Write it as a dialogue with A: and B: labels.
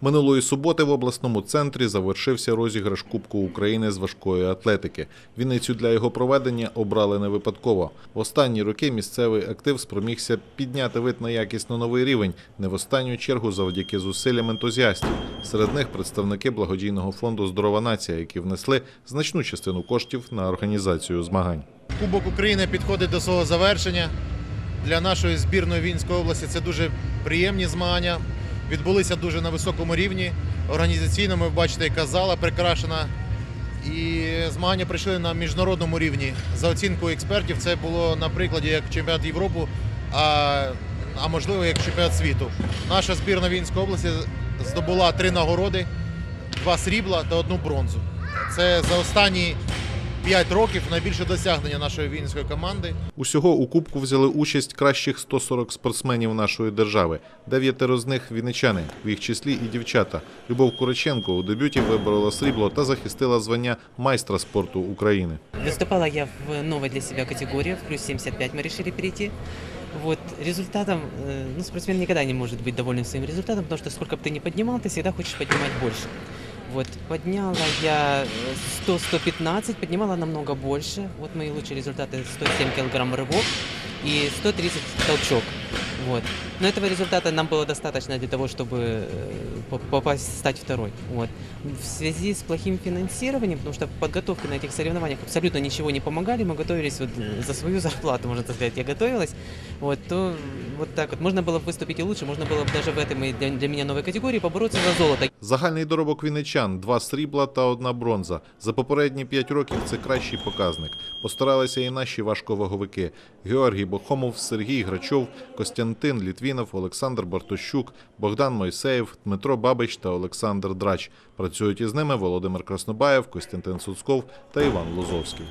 A: Минулої суботи в обласному центрі завершився розіграш Кубку України з важкої атлетики. Вінницю для його проведення обрали не випадково. В останні роки місцевий актив спромігся підняти вид на якісно новий рівень, не в останню чергу завдяки зусиллям ентузіастів. Серед них представники благодійного фонду Здорова нація, які внесли значну частину коштів на організацію змагань.
B: Кубок України підходить до свого завершення. Для нашої збірної Вінської області це дуже приємні змагання. Відбулися дуже на високому рівні. Організаційно ми бачите, яка зала прикрашена. І змагання прийшли на міжнародному рівні. За оцінкою експертів, це було на прикладі як чемпіонат Європи, а, а можливо як чемпіонат світу. Наша збірна Вінської області здобула три нагороди, два срібла та одну бронзу. Це за останні 5 років найбільше досягнення нашої вінницької команди.
A: Усього у кубку взяли участь кращих 140 спортсменів нашої держави. Дев'ятеро з них вінничани, в їх числі і дівчата. Любов Куриченко у дебюті виборола срібло та захистила звання майстра спорту України.
C: Выступала я в новой для себя категории, в плюс 75 мы решили перейти. Вот, результатом, э, ну, спортсмен никогда не может быть доволен своим результатом, потому что сколько бы ты ни поднимал, ты всегда хочешь поднимать больше. Вот, подняла я э, 100-115, поднимала намного больше. Вот мои лучшие результаты 107 килограмм рывок и 130 толчок. Вот. Но этого результата нам было достаточно для того, чтобы э, по- попасть, стать второй. Вот. В связи с плохим финансированием, потому что подготовки на этих соревнованиях абсолютно ничего не помогали, мы готовились вот э, за свою зарплату, можно так сказать, я готовилась, вот, то вот так вот. Можно было бы выступить и лучше, можно было бы даже в этой моей- для, для меня новой категории побороться за золото.
A: Загальний доробок вінничан – два срібла та одна бронза. За попередні п'ять років це кращий показник. Постаралися і наші важковаговики – Георгій Бохомов, Сергій Грачов, Костянтин Літвінов, Олександр Бартощук, Богдан Мойсеєв, Дмитро Бабич та Олександр Драч. Працюють із ними Володимир Краснобаєв, Костянтин Суцков та Іван Лозовський.